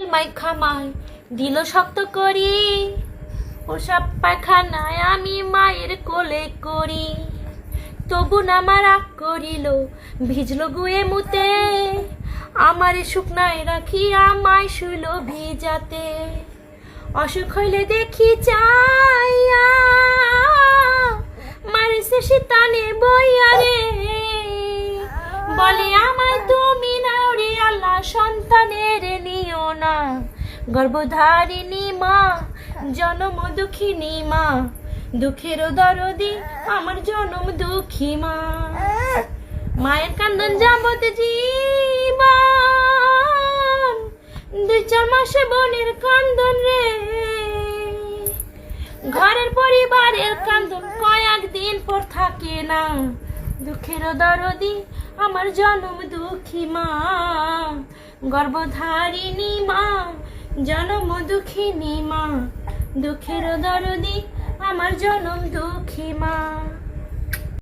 মাই খামায় দিল শক্ত করি। ওসব পায়খানায় আমি মায়ের কোলে করি। তবু আমার রাগ করিল, ভিজল গুয়ে মুতে। আমার শুকনায় রাখি আমায় শুইল ভিজাতে। অসুখ হইলে দেখি চাইয়া মারিছে শীতানে বইয়া রে। বলে আমায়, তুমি নাও রে আল্লাহ সন্তানের গর্ভধারিণী মা জনম দুঃখিনী মা দুঃখের দরদি, আমার জনম দুঃখী মা। মায়ের কান্দন যাবত জীবন, দুই চার মাসে বোনের কান্দন রে। ঘরের পরিবারের কান্দন কয়েক দিন পর থাকে না। দুঃখের দরদি, আমার জনম দুঃখী মা। গর্ভধারিণী মা জনম দুঃখিনী মা দুঃখের দরদি আমার জনম দুঃখী